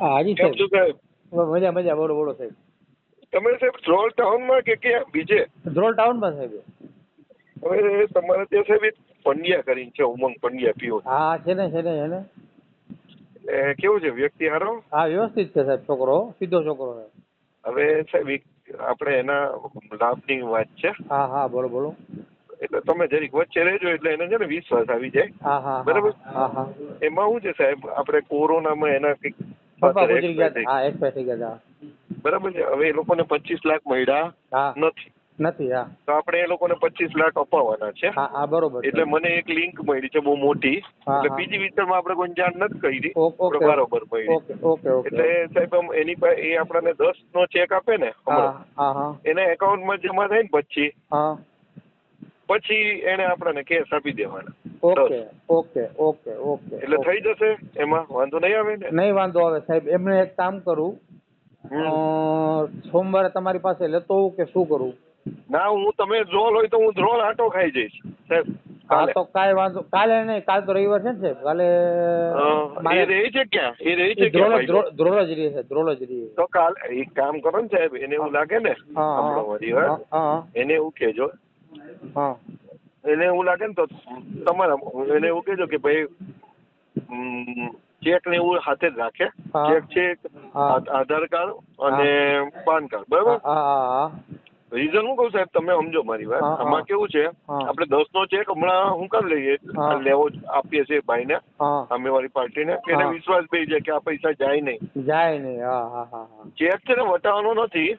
હાજી સાહેબ. શું સાહેબ? મજા મજા. બોલો બોલો સાહેબ. તમે સાહેબ ધ્રોલ ટાઉનમાં કે ક્યાં? બીજે? ધ્રોલ ટાઉનમાં સાહેબ. હવે તમારે ત્યાં સાહેબ એક પંડ્યા કરીને છે ઉમંગ પંડ્યા પીઓ. હા છે ને છે ને છે ને. કેવું છે વ્યક્તિ હારો હા વ્યવસ્થિત છે સાહેબ છોકરો સીધો છોકરો હવે સાહેબ આપણે એના લાભની વાત છે. હા હા બોલો બોલો. એટલે તમે જરીક વચ્ચે રહેજો એટલે એને છે ને વિશ્વાસ આવી જાય. હા હા બરાબર. એમાં શું છે સાહેબ આપણે કોરોનામાં એના કંઈક પપ્પા ગુજરી ગયા હા એક્સપાયર થઈ ગયા હતા બરાબર છે. હવે એ લોકોને પચીસ લાખ મળ્યા નથી. નથી હા. તો આપણે એ લોકોને પચીસ લાખ અપાવવાના છે. હા હા બરોબર એટલે મને એક લિંક મળી છે બહુ મોટી. એટલે બીજી વિસ્તારમાં આપણે કોઈ જાણ નથી કરી. બરોબર મળી. Okay okay okay. એટલે સાહેબ એની પાસે એ આપણને દસ નો ચેક આપે ને એના એકાઉન્ટમાં જમા થાય ને પછી. પછી એને આપણને કેશ આપી દેવાના. ઓકે ઓકે ઓકે ઓકે એટલે થઈ જશે? એમાં વાંધો નહીં આવે ને? નહીં વાંધો આવે સાહેબ એમને એક કામ કરું. સોમવારે તમારી પાસે લેતો હોઉં કે શું કરું? ના હું તમે ઝોલ હોય તો હું ઝોલ આટો ખાઈ જઈશ. સાહેબ હા તો કાંઈ વાંધો કાલે નહીં કાલ તો રવિવાર છે ને સાહેબ? કાલે એ રહી છે ક્યાં? એ રહે છે ધ્રોલ ક્યાં જ- ધ્રોલ ધ્રોલ જ રહે છે ધ્રોલ જ રહે તો કાલ એક કામ કરો ને સાહેબ એને એવું લાગે ને હા હા. એને એવું કહેજો. હા. એને એવું લાગે ને તો તમારા એને એવું કહેજો કે ભાઈ ચેક ને એવું હાથે જ રાખે. ચેક છે આધાર કાર્ડ અને પાન કાર્ડ બરાબર? રીઝન હું કહું સાહેબ? તમે સમજો મારી વાત. આમાં કેવું છે. આપણે દસ નો ચેક હમણાં હું કરી લઈએ લેવો આપીએ છીએ ભાઈને અમે વાળી પાર્ટી ને એને. વિશ્વાસ બેસી જાય કે આ પૈસા જાય નહીં. જાય નહીં. ચેક છે ને વટાવવાનો નથી.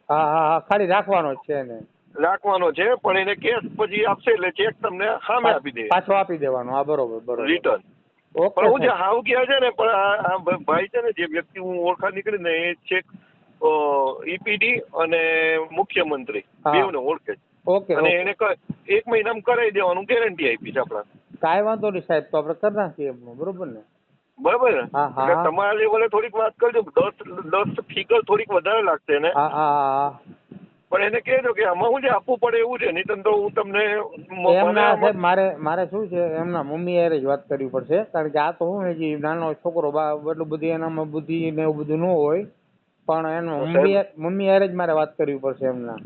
ખાલી રાખવાનો છે ને રાખવાનો છે પણ એને કેશ પછી આપશે એટલે ચેક તમને સામે આપી દે. પાછો આપી દેવાનો હા બરોબર બરોબર. રિટર્ન પણ હું જે. હાવ કહે છે ને પણ આ ભાઈ છે ને જે વ્યક્તિ હું ઓળખા નીકળી ને એ ચેક ઈપીડી અને મુખ્યમંત્રી. બેવને ઓળખે છે. ઓકે અને એને એક મહિનામાં કરાવી દેવાનું ગેરંટી આપી છે આપણા. કાંઈ વાંધો નહીં સાહેબ તો આપણે કરી નાખીએ એમનું બરોબર ને? બરાબર ને. એટલે તમારા લેવલે થોડીક વાત કરજો દસ દસ ફિગર થોડીક વધારે લાગશે હા હા હા. પણ એને કહેજો કે આમાં હું જે આપવું પડે એવું છે નહીં તો હું તમને એમના સાહેબ મારે મારે શું છે એમના મમ્મી હારે જ વાત કરવી પડશે કારણ કે આ તો હું હજી નાનો છોકરો એટલું બધી એનામાં બુદ્ધિ ને એવું બધું ન હોય પણ એનો મમ્મી મમ્મી હારે જ મારે વાત કરવી પડશે એમના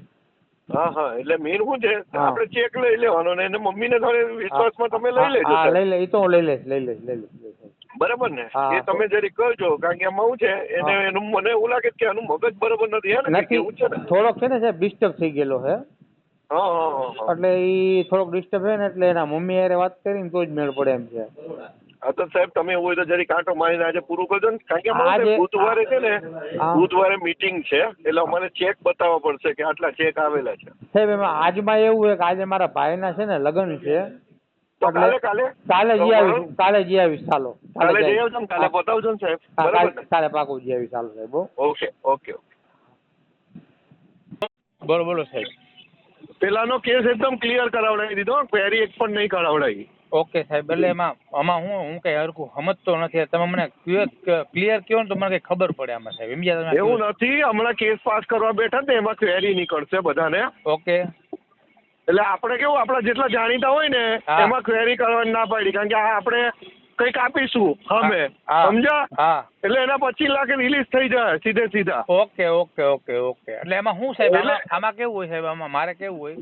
હા હા એટલે મેન શું છે. આપણે ચેક લઈ લેવાનો ને એને મમ્મીને થોડી વિશ્વાસમાં તમે લઈ લેજો લઈ લે એ તો હું લઈ લઈશ લઈ લઈશ લઈ લઈશ લઈ લઈશ. બરાબર ને? એ તમે જરી કહેજો કારણ કે એમાં છે એને એનું મને એવું લાગે કે આનું મગજ બરોબર નથી હે ને? કેવું છે ને? થોડોક છે ને સાહેબ ડિસ્ટર્બ થઈ ગયેલો છે. એટલે એ થોડોક ડિસ્ટર્બ છે ને એટલે એના મમ્મી હારે વાત કરીને તો જ મેળ પડે એમ છે. હા તો સાહેબ તમે એવું હોય તો જરી કાંટો મારીને આજે પૂરું કરજો ને કારણ કે અમારે બુધવારે છે ને બુધવારે મીટિંગ છે એટલે અમારે ચેક બતાવવા પડશે કે આટલા ચેક આવેલા છે. સાહેબ એમાં આજમાં એવું છે કે આજે મારા ભાઈના છે ને લગ્ન છે કાલે કાલે? કાલે જઈ આવીશ કાલે જઈ આવીશ ચાલો. કાલે જઈ આવજો કાલે બતાવજો ને સાહેબ. બરાબર કાલે પાકું જઈ આવીશ ચાલો સાહેબ ઓકે ઓકે ઓકે. બોલો બોલો સાહેબ. પેલાનો કેસ એકદમ ક્લિયર કરાવડાવી દીધો ક્વેરી એક પણ નહીં કરાવડાવી. ઓકે સાહેબ એટલે એમાં આમાં હું હું કઈ હરખું સમજતો નથી. તમે મને ક્લિયર કહો ને તો મને કઈ ખબર પડે આમાં સાહેબ. સમજ્યા તમે એવું નથી હમણાં કેસ પાસ કરવા બેઠા ને એમાં ક્વેરી નીકળશે બધાને. ઓકે. એટલે આપણે કેવું આપણા જેટલા જાણીતા હોય ને એમાં ક્વેરી કરવાની ના પડી. કારણ કે આ આપણે કંઈક આપીશું અમે સમજા સમજ્યા? એટલે એના પચી લાખ રિલીઝ થઈ જાય સીધે સીધા. Okay okay okay okay. એટલે એમાં શું સાહેબ? આમાં કેવું હોય સાહેબ? આમાં મારે કેવું હોય?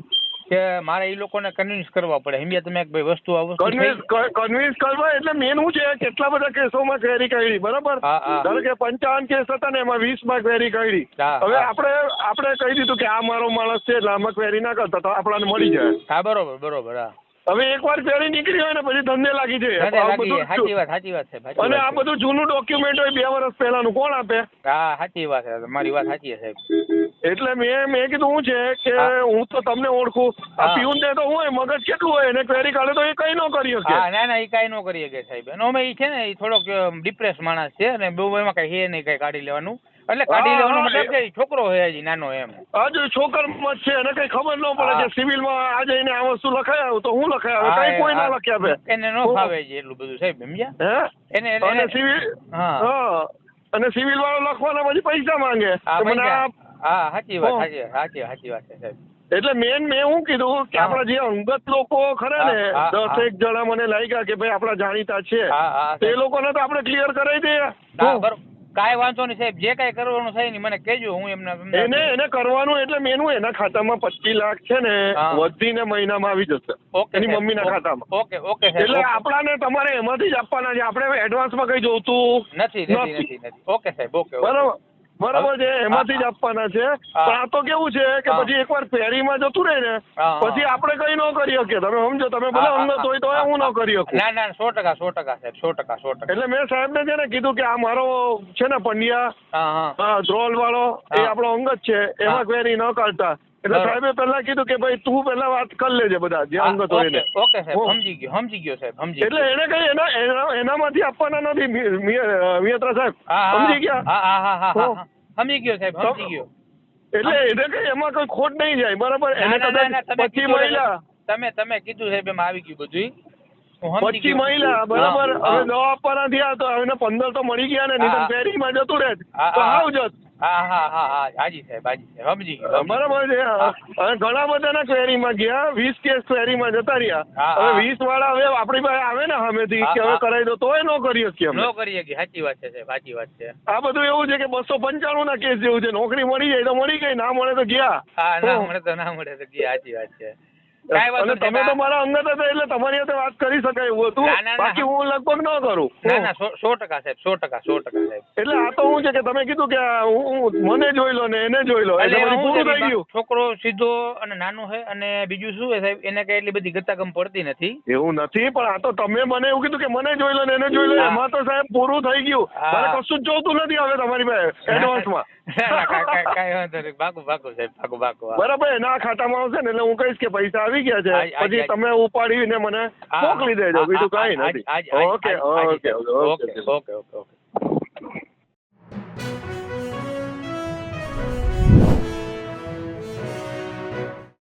કે મારે એ લોકોને કન્વિન્સ કરવા પડે. હિમ્યા તમે એક ભાઈ વસ્તુ આ વસ્તુ કન્વિન્સ કન્વિન્સ કરવા એટલે મેન શું છે કેટલા બધા કેસોમાં ક્વેરી કરી બરાબર. ધારો કે પંચાવન કેસ હતા ને એમાં વીસમાં ક્વેરી કરી હવે. આપણે આપણે કહી દીધું કે આ મારો માણસ છે એટલે આમાં ક્વેરી ના કરતા તો આપણને મળી જાય. હા બરોબર બરોબર હા. હવે એકવાર ફેરી નીકળી હોય ને પછી ધંધે લાગી જાય. વાત સાચી વાત છે અને આ બધું જૂનું ડોક્યુમેન્ટ હોય બે વર્ષ પહેલાનું કોણ આપે? હા સાચી વાત છે તમારી વાત સાચી છે સાહેબ. એટલે મેં મેં કીધું શું છે કે હું. તો તમને ઓળખું. આ હા. પીઉન ને તો હું મગજ કેટલું હોય? એને ક્વેરી કાઢે તો એ કઈ ન કરી શકે. હા ના ના એ કઈ ન કરી શકે સાહેબ. એનો અમે એ છે ને એ થોડોક ડિપ્રેસ માણસ છે અને બહુ એમાં કઈ હે નહીં કઈ કાઢી લેવાનું. એટલે કાઢી હા, લેવાનો મતલબ કે છોકરો હોય હજી નાનો એમ. હજુ છોકરમાં છે એને કઈ ખબર ન પડે કે કે સિવિલમાં આ જઈને આ વસ્તુ લખાય આવું તો હું લખાય આવે? કઈ કોઈ ના લખ્યા લખી આપે. એને ન ફાવે છે એટલું બધું સાહેબ સમજ્યા? હે? એને એને- સિવિલ હા. હા. અને સિવિલ વાળો લખવાના પછી પૈસા માંગે. મને આ હા સાચી વાત સાચી સાચી સાચી વાત છે સાહેબ. એટલે મેન મેં શું કીધું કે હા. આપણા જે અંગત લોકો ખરા ને હા, હા, દસ એક જણા મને લાગ્યા કે ભાઈ આપણા જાણીતા છે. હા હા તે લોકોને તો આપણે ક્લિયર કરાવી દઈએ. હા? હું? કાંઈ વાંધો નહીં સાહેબ. જે કાંઈ કરવાનું થાય ને મને કહેજો હું એમને એને એને કરવાનું એટલે મેનું એના ખાતામાં પચીસ લાખ છે ને વધીને મહિનામાં આવી જશે. ઓકે એની મમ્મીના ખાતામાં. ઓકે ઓકે એટલે. આપણાને તમારે એમાંથી જ આપવાના છે. આપણે એડવાન્સમાં કઈ જોતું નથી નથી નથી. નથી નથી. ઓકે સાહેબ. ઓકે. બરાબર. બરાબર છે એમાંથી જ આપવાના છે. પણ આ તો કેવું છે કે. પછી એકવાર ફેરીમાં જતું રહે ને. પછી આપણે કઈ ન કરી શકીએ. તમે સમજો તમે ભલે અંગત હોય તો હું. ન કરી શકું. ના ના સો ટકા સો ટકા સાહેબ સો ટકા સો ટકા. એટલે મેં સાહેબને છે ને કીધું કે આ મારો છે ને પંડ્યા ધ્રોલ વાળો એ. આપણો અંગત છે એમાં ક્વેરી ન કરતા એટલે સાહેબે પહેલા કીધું કે ભાઈ તું પહેલા વાત કરી લેજે બધા હોય ઓકે એને. ઓકે સાહેબ સમજી ગયો સમજી ગયો સાહેબ સમજી એટલે એને કઈ એના એના- એનામાંથી આપવાના નથી મિયત્રા સાહેબ. સમજી ગયા? હા હા હા હા, સમજી ગયો સાહેબ સમજી ગયો. એટલે એને કઈ એમાં કઈ ખોટ નહીં જાય બરાબર? એને કદાચ પછી પચી મહિલા તમે તમે કીધું સાહેબ એમાં આવી ગયું બધું પચી મહિલા બરાબર? હવે દવા આપવાના થયા તો હવે પંદર તો મળી ગયા ને નહીં. ફેરીમાં જતું રહે તો આવ જત. હા હા હા હા હાજી સાહેબ હાજી સાહેબ સમજી ગયો બરાબર છે હા. ઘણા બધાના ક્વેરીમાં ગયા વીસ કેસ ક્વેરીમાં જતા રહ્યા. હવે વીસ વાળા હવે આપણી પાસે આવે ને હમેથી કે હવે. કરાવી દો તોય નો કરીએ શકીએ નો કરીએ સાચી વાત છે સાહેબ સાચી વાત છે. આ બધું એવું છે કે બસો પંચાણું ના કેસ જેવું છે નોકરી મળી જાય તો મળી ગઈ ના મળે તો ગયા. હા ના મળે તો ના મળે તો ગયા સાચી વાત છે. અને તમે તો મારા અંગત હતા એટલે તમારી સાથે વાત કરી શકાય એવું હતું. બાકી હું લગભગ ન કરું. ના ના સો સો ટકા સાહેબ સો ટકા સો ટકા સાહેબ. એટલે આ તો હું છે કે તમે કીધું કે હું હું મને જોઈ લો ને એને જોઈ લો. એટલે પૂરું થઈ ગયું. છોકરો સીધો અને નાનો છે અને બીજું શું છે સાહેબ? એને કઈ એટલી બધી ગતાગમ પડતી નથી? એવું નથી પણ આ તો તમે મને એવું કીધું કે મને જોઈ લો ને એને જોઈ લો. એમાં તો સાહેબ પૂરું થઈ ગયું. મારે કશું જ જોતું નથી હવે તમારી પાસે એડવાન્સમાં બરાબર એના ખાતામાં આવશે ને એટલે હું કહીશ કે પૈસા આવી ગયા છે. પછી તમે ઉપાડીને મને મોકલી દેજો. બીજું કઈ નથી. Okay okay okay okay okay.